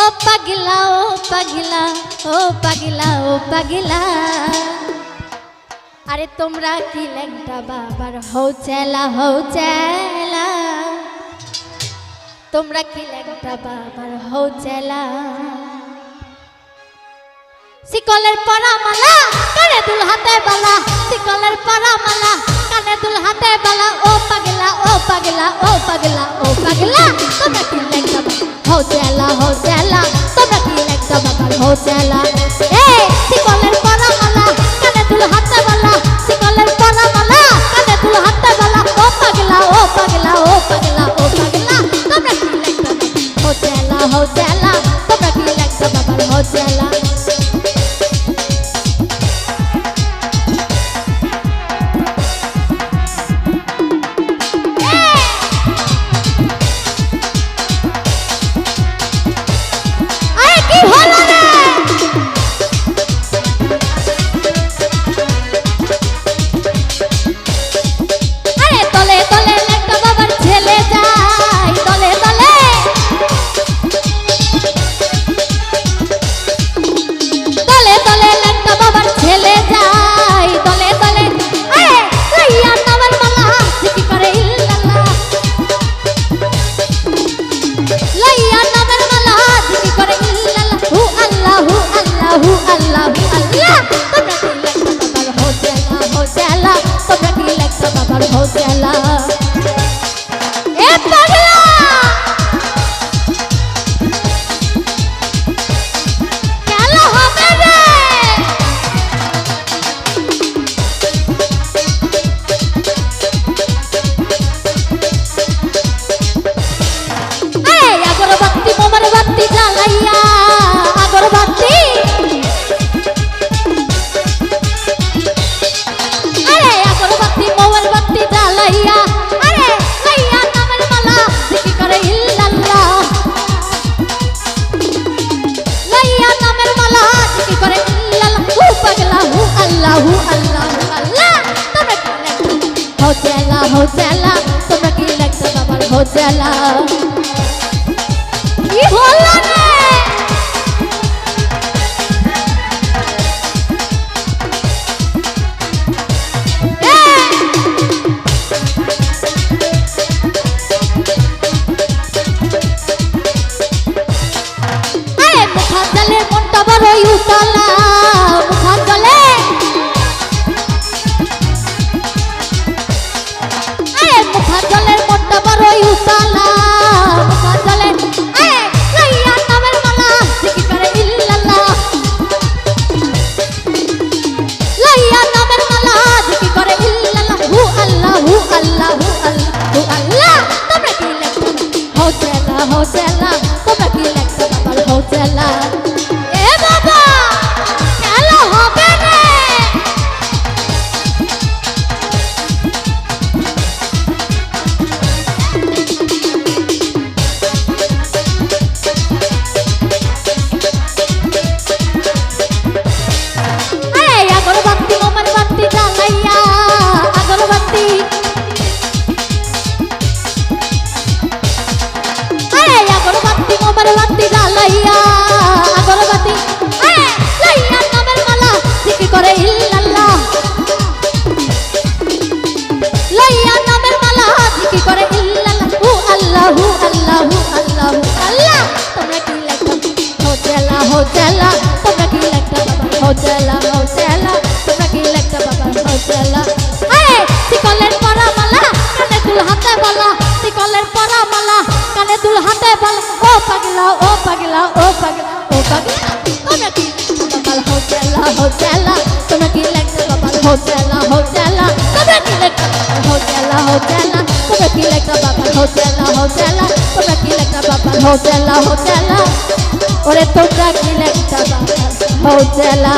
ও পাগলা ও পাগলা ও পাগলা ও পাগলা। আরে তোমরা কি ল্যাংটা বাবার হও চেলা হও চেলা তোমরা কি ল্যাংটা বাবার হও চেলা শিকলের পরামালা, কানে দুল হাতে বালা। শিকলের পরামালা, কানে দুল হাতে বালা। ও পাগলা ও পাগলা ও পাগলা ও পাগলা। তোমরা কি লেখা হো চেলা হো চেলা চেলা এ শিকলের পরামালা, কানে দুল হাতে বালা। শিকলের পরামালা, কানে দুল হাতে বালা। ও পাগলা ও পাগলা ও পাগলা ও পাগলা। তোমরা হো চেলা হো চেলা হোটেলা কি হলো রে? আল্লাহ আল্লাহ আল্লাহ আল্লাহ। তোমরা কি লেখা? হোটেলা হোটেলা তোমরা কি লেখা? বাবা হোটেলা হোটেলা তোমরা কি লেখা? বাবা হোটেলা আরে, শিকলের পরা মালা কানে দুল হাতে বালা। শিকলের পরা মালা কানে দুল হাতে বালা। ও পাগলা ও পাগলা ও পাগলা ও পাগলা। তোমরা কি বাবা হোটেলা হোটেলা তোমরা কি লেখা? বাবা হোটেলা হোটেলা হোটেলা তোমরা কি লেখা বাবা হোটেলা হোটেলা তোমরা কি লেখা বাবা হোটেলা হোটেলা ওরে তোমরা কি লেখা বাবা হোটেলা